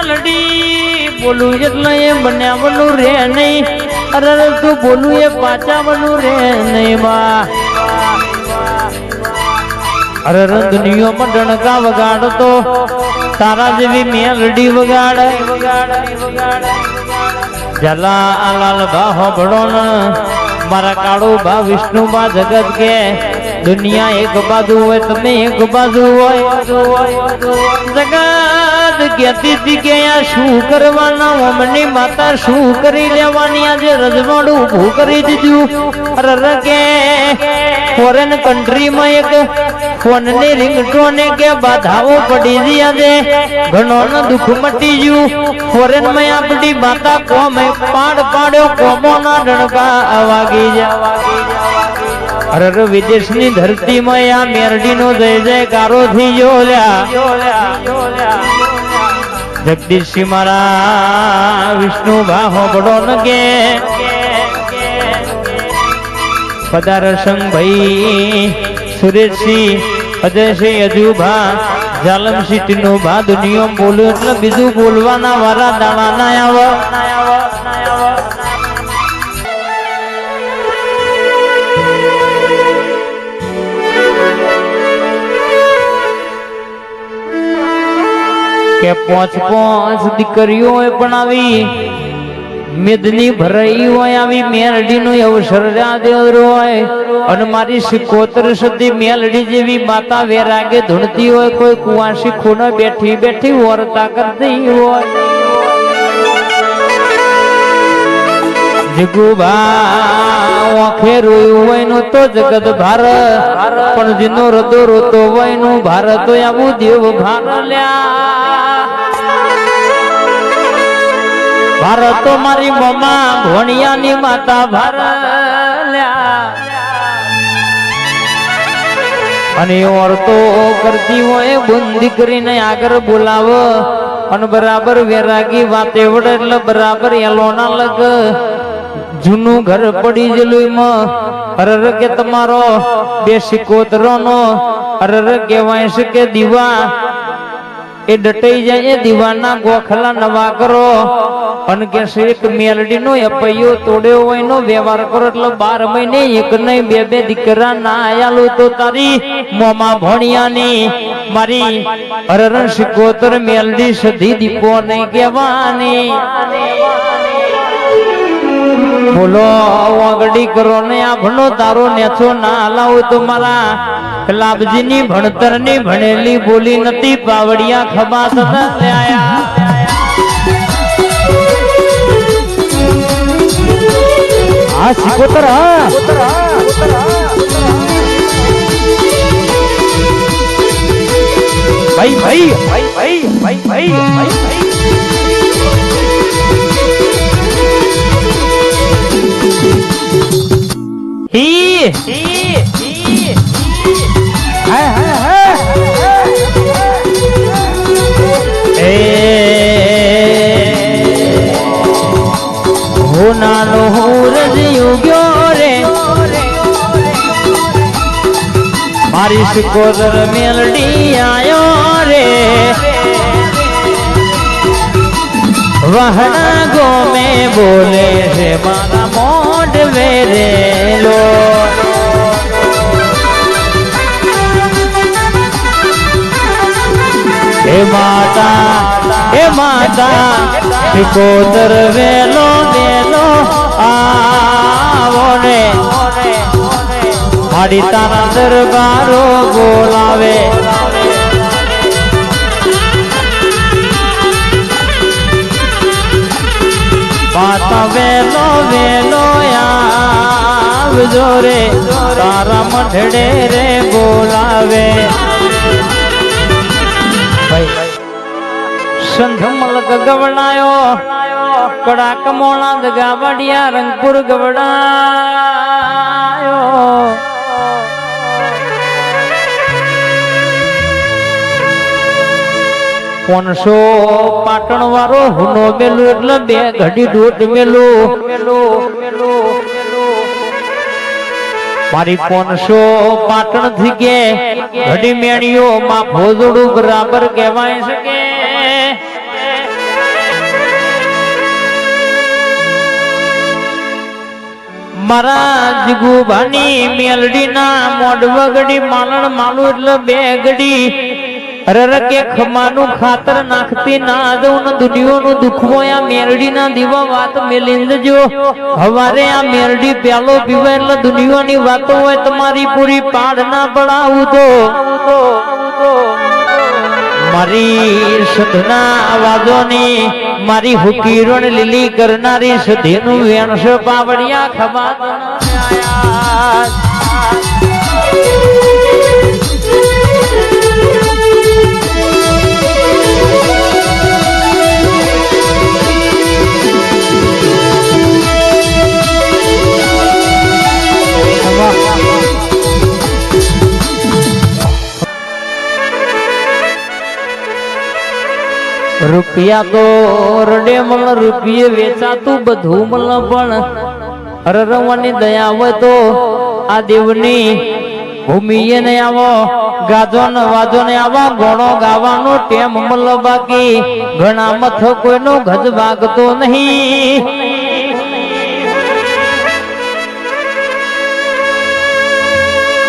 મેલડી, બોલું એટલે એ બન્યાવનું રે નહીં. અરે તું બોલું એ પાચાવનું રે નહીં બા અરે રંધનીઓ મંડણ કા વગાડતો, તારા જેવી મેલડી વગાડે. જલા આલાલ બા હોબળો ને, મારા કાળુ બા વિષ્ણુ બા જગત કે, દુનિયા એક બાજુ હોય, તમે એક બાજુ હોય. જગત કહેતી હતી કે આ શું કરવાના? અમની માતા શું કરી લેવાની? આજે રજવાડું ઊભું કરી દીધું. અરે કે ફોરેન કન્ટ્રીમાં એક ફોનની રિંગટોને કે બાધાઓ પડી જી આજે. ઘણો ન દુઃખ મટી ગયું. ફોરેનમાં આપણી માતા કોમે પાડ પાડ્યો કોમો ના ડણકા વાગી જા અરે વિદેશની ધરતીમાં આ મેરડીનો જય જયકારો થઈ ગયો લ્યા. જગદીશજી મારા વિષ્ણુ બાહો બડો નગે. પદારસંગ ભાઈ, સુરેશસિંહ, અજયસિંહ, અજુભા જાલમ સિટી નું ભા દુનિયો બોલ્યું એટલે બીજું બોલવાના વારા દાણા ના આવ. કે પાંચ પોચ દીકરીઓ આવી. મેદની ભરાઈ હોય આવી મેલડી નું અવસર હોય. અને મારી સિકોતર સુધી મેલડી જેવી માતા વેરાગે ધૂણતી હોય, કોઈ કુવાસી ખૂણે બેઠી બેઠી વરતા કરતી હોય. હોય તો જગત ભાર. પણ જીનો રદો રોતો હોયનું ભારત આવું દેવ ભાર લ્યા. ભારત મારી મમા ભોણિયાની માતા ભાર અને ઓરતો કરતી હોય બંદી કરીને આગળ બોલાવો. અને બરાબર વેરાગી વાતે વડે એટલે બરાબર એલોના લગ. જૂનું ઘર પડી ગયેલું એમાં હરર કે તમારો બે સિકોતરો નો અરર કહેવાય છે કે દીવા. એ ડટાઈ જાય એ દીવાના ગોખલા નવા કરો. અને કે એક મેલડી નો અપૈયો તોડ્યો હોય નો વ્યવહાર કરો, એટલે બાર મહિને એક નહીં, બે બે દીકરા ના આયાલું તો તારી મોમાં ભણિયાની. મારી હરણ સિકોતર મેલડી સધી દીપો નહીં કહેવાની. બોલો વાગડી કરો ને ભણો તારો નેછો ના હલાવો તો મારા લાભજી ની ભણતરની ભણેલી બોલી નથી પાવડિયા ખબા થતા લ્યાયા સિકોતર ભાઈ ભાઈ ભાઈ. ભાઈ ભાઈ ભાઈ ભાઈ ભાઈ. ही। ही रे। बारिश आयो रे। वहना गो में बोले रे मारा વેરેલો હે માતા હે માતા સિકોદર વેલો વેલો આવો રે હાડી તારા દરબારો બોલાવે માતા વેલો વેલો આવજો રે, તારા મઢડે રે બોલાવે. સંધમલક ગવડાયો કડાક મોણા દગાવડિયા રંગપુર ગવડાયો કોણસો? પાટણ વાળો હુનો મેલું એટલે બે ઘડી દૂધ મેલું. મારી કોણસો પાટણથી કે ઘડી મેણીઓ માં ભોજડું બરાબર કહેવાય શકે મારા જગુભાની મેલડી ના મોઢ વગડી માલણ માલું એટલે બે ઘડી ખાતર નાખતી ના દઉં ને દુનિયાનું દુઃખ હોય આ મેરડીના દીવા વાત મેલીને જો હવારે આ મેરડી પ્યાલો પીવે એટલે દુનિયાની વાતો હોય તમારી પૂરી પાડ ના પડાવું તો. મારી સધના અવાજોની, મારી હુકીરણ લીલી કરનારી સધીનું વેણસો પાવડિયા ખબા રૂપિયા તો રડે મળ રૂપિયે વેચાતું બધું મળ પણ રવાની દયા હોય તો આ દેવની ભૂમિએ ને આવો ગાજો ને વાજો ને આવો ગોણો ગાવાનો ટેમ મલ બાકી. ઘણા મથ કોઈનો ગજ વાગતો નહીં.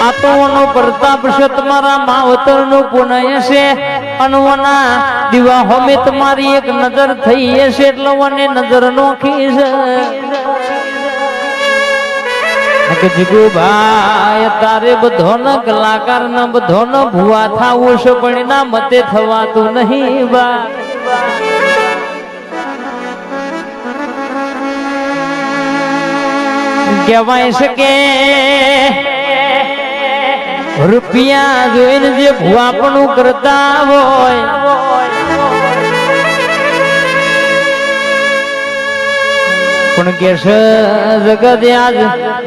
આ તો પ્રતાપ છે તમારા માવતર પુનય પુનઃ છે. અનવના દીવા હોમે તમારી એક નજર થઈ હશે એટલે મને નજર નોખી છે. જીગુ તારે બધો ન કલાકાર ન બધો ન ભુવા થાવું છે, પણ એના મતે થવાતું નહીં બા. કહેવાય છે કે રૂપિયા જોઈને જે ભુવાપણું કરતા હોય. પણ કે જગત આજ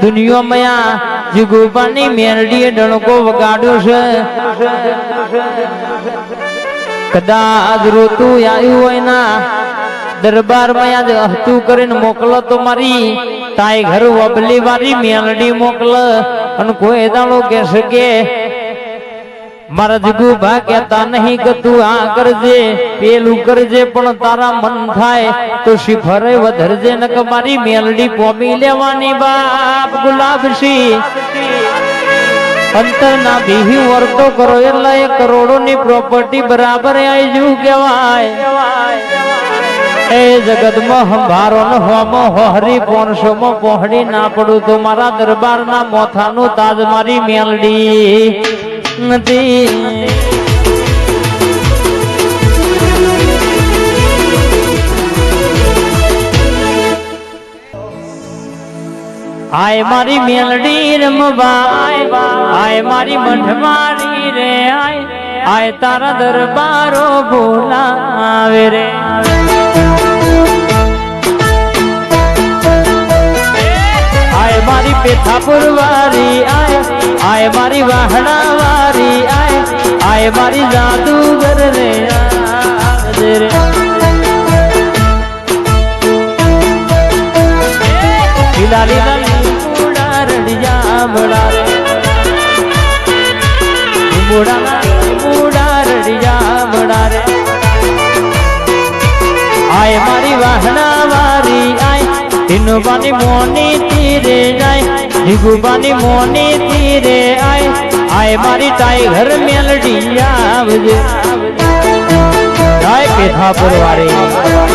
દુનિયામાં આ જીગુબાની મેરડીએ ડણકો વગાડ્યો છે. કદાચ રોતું આવ્યું હોય ના, દરબારમાં આજ હતું કરીને મોકલો તો મારી તાય ઘર વબલી વાળી મેલડી મોકલ. અને કોઈ દાડો કે શકે? મારા જીગુ ભા કેતા નહીં કે તું આ કરજે, પેલું કરજે, પણ તારા મન થાય તો શિખરે વધરજે ન કે મારી મેલડી પોમી લેવાની બાપ ગુલાબસી અંતર ના બીહી વર્તો કરો, એટલે એ કરોડો ની પ્રોપર્ટી બરાબર આવી જવું કેવાય એ જગતમાં હંભારો ન હોમો, હોહરી પોનસો પહોળી ના પડું તો મારા દરબાર ના મોથાનું તાજ મારી મેલડી નથી. આય મારી મેલડી રમવાય, આય મારી મઢવાડી રે, આય આય તારા દરબારો બોલાવે રે. આય મારી પેથાપુર વારી આય આય મારી વાહણા વારી આય આય મારી જાદુગર રે. મારી વાહણા વારી આય તીનુબાની મોની તીરે જાય જીગુબાની મોની તીરે આય આય મારી ટાઈગર મેલડી આવજે. આય પેથાપુર વાળી